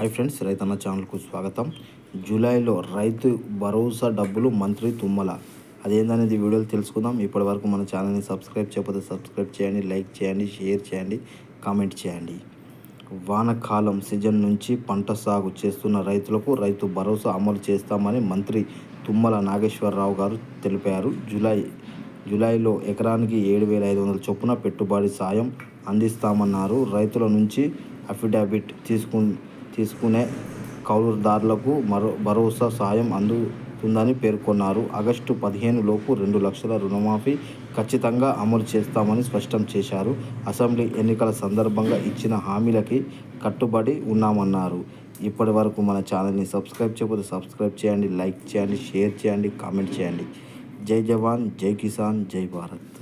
Hi friends రైతన్న ఛానల్కు స్వాగతం. జూలైలో రైతు భరోసా డబ్బులు మంత్రి తుమ్మల. అదేందనేది వీడియోలు తెలుసుకుందాం. ఇప్పటి వరకు మన ఛానల్ని సబ్స్క్రైబ్ చేయకపోతే సబ్స్క్రైబ్ చేయండి లైక్ చేయండి షేర్ చేయండి కామెంట్ చేయండి. వానకాలం సీజన్ నుంచి పంట సాగు చేస్తున్న రైతులకు రైతు భరోసా అమలు చేస్తామని మంత్రి తుమ్మల నాగేశ్వరరావు గారు తెలిపారు. జూలై జూలైలో ఎకరానికి ఏడు వేల ఐదు వందల చొప్పున పెట్టుబడి సాయం అందిస్తామన్నారు. రైతుల నుంచి అఫిడవిట్ తీసుకు తీసుకునే కౌలుదారులకు మరో భరోసా సాయం అందుతుందని పేర్కొన్నారు. ఆగస్టు పదిహేను లోపు రెండు లక్షల రుణమాఫీ ఖచ్చితంగా అమలు చేస్తామని స్పష్టం చేశారు. అసెంబ్లీ ఎన్నికల సందర్భంగా ఇచ్చిన హామీలకి కట్టుబడి ఉన్నామన్నారు. ఇప్పటి వరకు మన ఛానల్ని సబ్స్క్రైబ్ చేయకపోతే సబ్స్క్రైబ్ చేయండి లైక్ చేయండి షేర్ చేయండి కామెంట్ చేయండి. జై జవాన్ జై కిసాన్ జై భారత్.